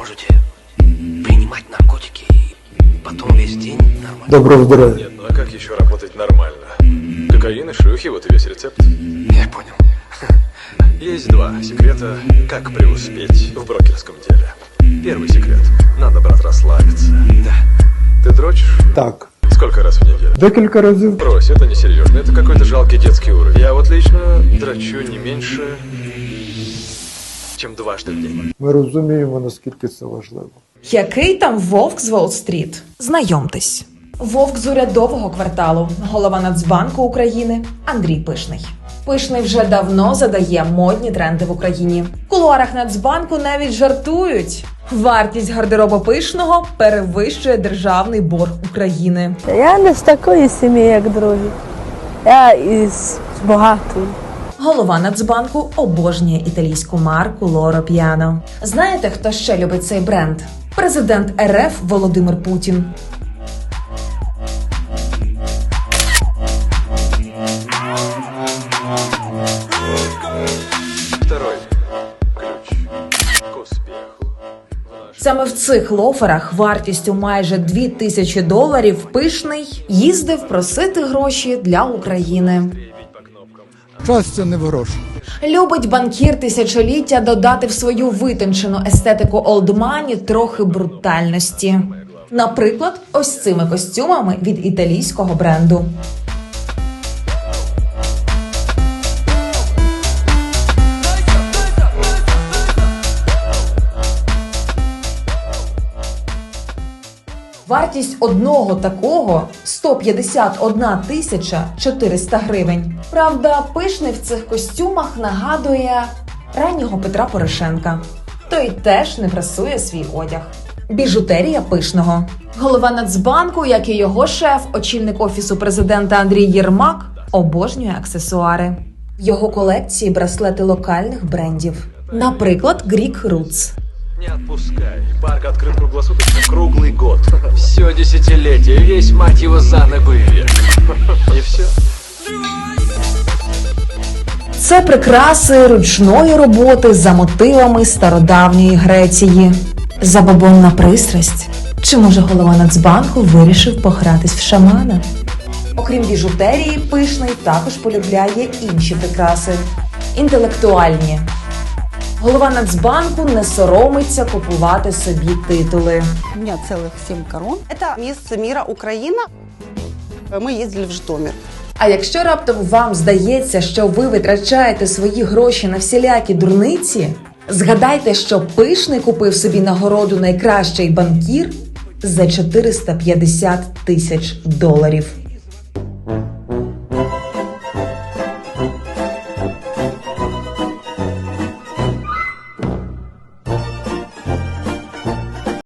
можете принимать наркотики и потом весь день нормально. Доброго здоровья. Нет, ну а как еще работать нормально? Кокаин и шлюхи, вот и весь рецепт. Я понял. Есть два секрета, как преуспеть в брокерском деле. Первый секрет. Надо, брат, расслабиться. Да. Ты дрочишь? Так. Сколько раз в неделю? Декілька раз? Брось, это не серьезно, это какой-то жалкий детский уровень. Я вот лично дрочу не меньше чем дважды в день. Ми розуміємо, наскільки це важливо. Який там вовк з Уолл-стріт? Знайомтесь. Вовк з урядового кварталу, голова Нацбанку України Андрій Пишний. Пишний вже давно задає модні тренди в Україні. В кулуарах Нацбанку навіть жартують. Вартість гардеробу пишного перевищує державний борг України. Я не з такої сім'ї, як другі. Я із багатої. Голова Нацбанку обожнює італійську марку Лоро Піано. Знаєте, хто ще любить цей бренд? Президент РФ Володимир Путін. Саме в цих лоферах вартістю майже 2000 доларів пишний їздив просити гроші для України. Це не в грошах. Любить банкір тисячоліття додати в свою витончену естетику олдмані трохи брутальності. Наприклад, ось цими костюмами від італійського бренду. Вартість одного такого 151 тисяча 400 гривень. Правда, пишний в цих костюмах нагадує раннього Петра Порошенка. Той теж не прасує свій одяг. Біжутерія пишного. Голова Нацбанку, як і його шеф, очільник офісу президента Андрій Єрмак, обожнює аксесуари. В його колекції браслети локальних брендів. Наприклад, Greek Roots. Не отпускай. Парк открыт круглосуточно круглый год. Все десятилетие, весь мать его за ногу вверх. И все. Це прикраси ручної роботи за мотивами стародавньої Греції. Забобонна пристрасть. Чи може голова Нацбанку вирішив погратись в шамана? Окрім біжутерії, пишний також полюбляє інші прикраси. Інтелектуальні. Голова Нацбанку не соромиться купувати собі титули. У меня целых семь корон. Это мисс мира Украина. Мы ездили в Житомир. А якщо раптом вам здається, що ви витрачаєте свої гроші на всілякі дурниці, згадайте, що пишний купив собі нагороду найкращий банкір за 450 тисяч доларів.